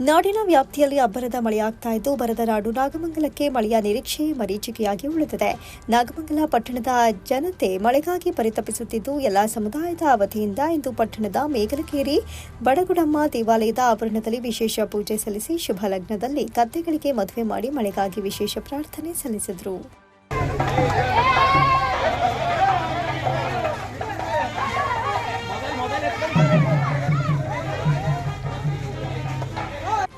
ನಾಡಿನ ವ್ಯಾಪ್ತಿಯಲ್ಲಿ ಅಬ್ಬರದ ಮಳೆಯಾಗ್ತಾ ಇದ್ದು, ಬರದ ನಾಡು ನಾಗಮಂಗಲಕ್ಕೆ ಮಳೆಯ ನಿರೀಕ್ಷೆ ಮರೀಚಿಕೆಯಾಗಿ ಉಳಿದಿದೆ. ನಾಗಮಂಗಲ ಪಟ್ಟಣದ ಜನತೆ ಮಳೆಗಾಗಿ ಪರಿತಪಿಸುತ್ತಿದ್ದು, ಎಲ್ಲಾ ಸಮುದಾಯದ ವತಿಯಿಂದ ಇಂದು ಪಟ್ಟಣದ ಮೇಗಲಕೇರಿ, ಬಡಗುಡಮ್ಮ ದೇವಾಲಯದ ಆವರಣದಲ್ಲಿ ವಿಶೇಷ ಪೂಜೆ ಸಲ್ಲಿಸಿ ಶುಭ ಲಗ್ನದಲ್ಲಿ ಕತ್ತೆಗಳಿಗೆ ಮದುವೆ ಮಾಡಿ ಮಳೆಗಾಗಿ ವಿಶೇಷ ಪ್ರಾರ್ಥನೆ ಸಲ್ಲಿಸಿದರು.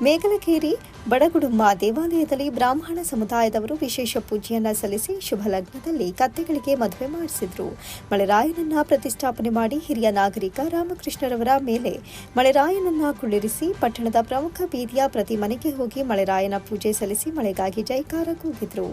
ಮೇಗಲಕೇರಿ ಬಡಗುಡುಂಬ ದೇವಾಲಯದಲ್ಲಿ ಬ್ರಾಹ್ಮಣ ಸಮುದಾಯದವರು ವಿಶೇಷ ಪೂಜೆಯನ್ನ ಸಲ್ಲಿಸಿ ಶುಭ ಲಗ್ನದಲ್ಲಿ ಕತ್ತೆಗಳಿಗೆ ಮದುವೆ ಮಾಡಿಸಿದ್ರು. ಮಳೆರಾಯನನ್ನ ಪ್ರತಿಷ್ಠಾಪನೆ ಮಾಡಿ ಹಿರಿಯ ನಾಗರಿಕ ರಾಮಕೃಷ್ಣರವರ ಮೇಲೆ ಮಳೆರಾಯನನ್ನ ಕುಳ್ಳಿರಿಸಿ ಪಟ್ಟಣದ ಪ್ರಮುಖ ಬೀದಿಯ ಪ್ರತಿ ಮನೆಗೆ ಹೋಗಿ ಮಳೆರಾಯನ ಪೂಜೆ ಸಲ್ಲಿಸಿ ಮಳೆಗಾಗಿ ಜೈಕಾರ ಕೂಗಿದ್ರು.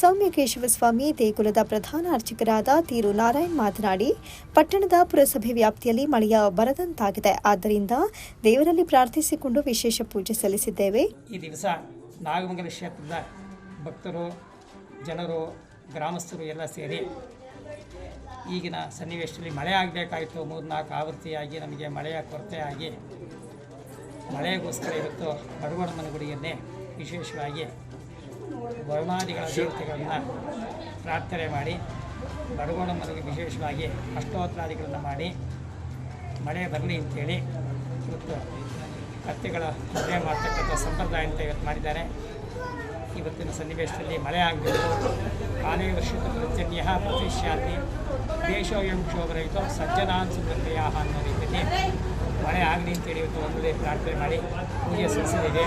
ಸೌಮ್ಯ ಸ್ವಾಮಿ ದೇಗುಲದ ಪ್ರಧಾನ ಅರ್ಚಕರಾದ ತೀರು ನಾರಾಯಣ್ ಮಾತನಾಡಿ, ಪಟ್ಟಣದ ಪುರಸಭೆ ವ್ಯಾಪ್ತಿಯಲ್ಲಿ ಮಳೆಯ ಬರದಂತಾಗಿದೆ. ಆದ್ದರಿಂದ ದೇವರಲ್ಲಿ ಪ್ರಾರ್ಥಿಸಿಕೊಂಡು ವಿಶೇಷ ಪೂಜೆ ಸಲ್ಲಿಸಿದ್ದೇವೆ. ಈ ದಿವಸ ನಾಗಮಂಗಲ ಕ್ಷೇತ್ರದ ಭಕ್ತರು, ಜನರು, ಗ್ರಾಮಸ್ಥರು ಎಲ್ಲ ಸೇರಿ ಈಗಿನ ಸನ್ನಿವೇಶದಲ್ಲಿ ಮಳೆ ಆಗಬೇಕಾಯಿತು. ಮೂರು ನಾಲ್ಕು ಆವೃತ್ತಿಯಾಗಿ ನಮಗೆ ಮಳೆಯ ಕೊರತೆಯಾಗಿ ಮಳೆಗೋಸ್ಕರ ಇವತ್ತು ಬಡವಣ್ಣನ ಗುಡಿಯನ್ನೇ ವಿಶೇಷವಾಗಿ ವರ್ಣಾದಿಗಳ ದೇವತೆಗಳನ್ನು ಪ್ರಾರ್ಥನೆ ಮಾಡಿ ಬಡವಣ್ಣನಿಗೆ ವಿಶೇಷವಾಗಿ ಅಷ್ಟೋತ್ತರಾದಿಗಳನ್ನು ಮಾಡಿ, ಮಳೆ ಬರಲಿ ಅಂತೇಳಿ ಇವತ್ತು ಕತ್ತೆಗಳ ಮದುವೆ ಮಾಡ್ತಕ್ಕಂಥ ಸಂಪ್ರದಾಯ ಅಂತ ಇವತ್ತು ಮಾಡಿದ್ದಾರೆ. ಇವತ್ತಿನ ಸನ್ನಿವೇಶದಲ್ಲಿ ಮಳೆ ಆಗಬೇಕು. ಕಾಲೇ ವರ್ಷದ ಪ್ರಜನ್ಯ ಪ್ರತಿಷ್ಠಾತಿ ದೇಶೋಯಂ ಕ್ಷೋಭರಹಿತ ಸಜ್ಜನಾನ್ ಸುಮೃತಿಯ ಅನ್ನೋ ರೀತಿಯಲ್ಲಿ ಮಳೆ ಆಗಲಿ ಅಂತೇಳಿ ಇವತ್ತು ಒಂದೇ ಪ್ರಾರ್ಥನೆ ಮಾಡಿ ಪೂಜೆ ಸಲ್ಲಿಸಿದ್ದೇವೆ.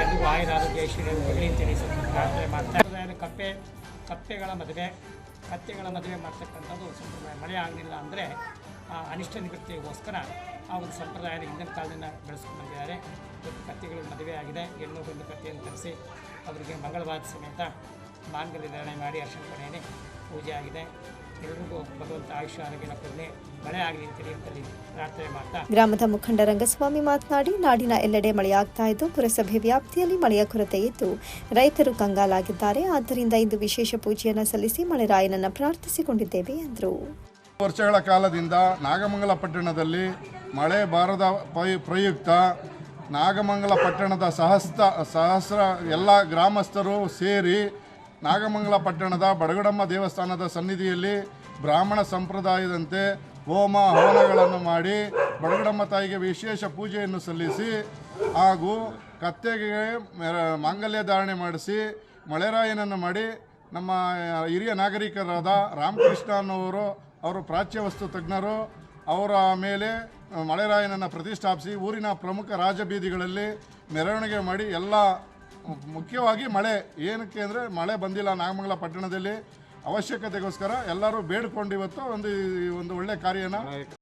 ಎಲ್ಲರಿಗೂ ಆಯುರ ಆರೋಗ್ಯ ಐಶ್ವರ್ಯ ಬರಲಿ ಅಂತೇಳಿ ಸ್ವಲ್ಪ ಪ್ರಾರ್ಥನೆ ಮಾಡ್ತಾ ಕಪ್ಪೆ, ಕಪ್ಪೆಗಳ ಮದುವೆ, ಕತ್ತೆಗಳ ಮದುವೆ ಮಾಡ್ತಕ್ಕಂಥದ್ದು ಸಂಪ್ರದಾಯ ಮಳೆ ಆಗಲಿಲ್ಲ ಅಂದರೆ ಆ ಅನಿಷ್ಟ ನಿವೃತ್ತಿಗೋಸ್ಕರ ಆ ಒಂದು ಸಂಪ್ರದಾಯದ ಹಿಂದಿನ ಕಾಲದಿಂದ ಬೆಳೆಸ್ಕೊಂಡು ಬಂದಿದ್ದಾರೆ. ಕತ್ತೆಗಳ ಮದುವೆ ಆಗಿದೆ. ಹೆಣ್ಣು ಗಂಡು ಕತ್ತೆಯನ್ನು ತರಿಸಿ ಅವರಿಗೆ ಮಂಗಳವಾರ ಸಮೇತ ಮಾಂಗಲ್ಯ ಧಾರಣೆ ಮಾಡಿ ಅರ್ಶನ ಕೊನೆಯೇ ಪೂಜೆ ಆಗಿದೆ. ಎಲ್ರಿಗೂ ಭಗವಂತ ಆಯುಷ್ಯ ಆರೋಗ್ಯನ ಕೊಡಲಿ ಮಳೆ ಆಗಲಿ ಅಂತೇಳಿ ಅಂತಲ್ಲಿ ಪ್ರಾರ್ಥನೆ ಮಾಡ್ತಾ. ಗ್ರಾಮದ ಮುಖಂಡ ರಂಗಸ್ವಾಮಿ ಮಾತನಾಡಿ ನಾಡಿನ ಎಲ್ಲೆಡೆ ಮಳೆಯಾಗ್ತಾ ಇದ್ದು ಪುರಸಭೆ ವ್ಯಾಪ್ತಿಯಲ್ಲಿ ಮಳೆಯ ಕೊರತೆ ಇದ್ದು ರೈತರು ಕಂಗಾಲಾಗಿದ್ದಾರೆ. ಆದ್ದರಿಂದ ಇಂದು ವಿಶೇಷ ಪೂಜೆಯನ್ನು ಸಲ್ಲಿಸಿ ಮಳೆರಾಯನನ್ನ ಪ್ರಾರ್ಥಿಸಿಕೊಂಡಿದ್ದೇವೆ ಎಂದರು. ವರ್ಷಗಳ ಕಾಲದಿಂದ ನಾಗಮಂಗಲ ಪಟ್ಟಣದಲ್ಲಿ ಮಳೆ ಬಾರದ ಪ್ರಯುಕ್ತ ನಾಗಮಂಗಲ ಪಟ್ಟಣದ ಸಹಸ್ರ ಸಹಸ್ರ ಎಲ್ಲ ಗ್ರಾಮಸ್ಥರು ಸೇರಿ ನಾಗಮಂಗಲ ಪಟ್ಟಣದ ಬಡಗಡಮ್ಮ ದೇವಸ್ಥಾನದ ಸನ್ನಿಧಿಯಲ್ಲಿ ಬ್ರಾಹ್ಮಣ ಸಂಪ್ರದಾಯದಂತೆ ಹೋಮ ಹವನಗಳನ್ನು ಮಾಡಿ ಬಡಗಡಮ್ಮ ತಾಯಿಗೆ ವಿಶೇಷ ಪೂಜೆಯನ್ನು ಸಲ್ಲಿಸಿ ಹಾಗೂ ಕತ್ತೆಗೆ ಮಾಂಗಲ್ಯ ಧಾರಣೆ ಮಾಡಿಸಿ ಮಳೆರಾಯನನ್ನು ಮಾಡಿ ನಮ್ಮ ಹಿರಿಯ ನಾಗರಿಕರಾದ ರಾಮಕೃಷ್ಣ ಅನ್ನೋರು, ಅವರು ಪ್ರಾಚ್ಯ ವಸ್ತು ತಜ್ಞರು, ಅವರ ಮೇಲೆ ಮಳೆರಾಯನನ್ನು ಪ್ರತಿಷ್ಠಾಪಿಸಿ ಊರಿನ ಪ್ರಮುಖ ರಾಜಬೀದಿಗಳಲ್ಲಿ ಮೆರವಣಿಗೆ ಮಾಡಿ ಎಲ್ಲ ಮುಖ್ಯವಾಗಿ ಮಳೆ, ಏನಕ್ಕೆ ಅಂದರೆ ಮಳೆ ಬಂದಿಲ್ಲ ನಾಗಮಂಗಲ ಪಟ್ಟಣದಲ್ಲಿ ಅವಶ್ಯಕತೆಗೋಸ್ಕರ ಎಲ್ಲರೂ ಬೇಡ್ಕೊಂಡು ಇವತ್ತು ಒಂದು ಒಂದು ಒಳ್ಳೆ ಕಾರ್ಯನ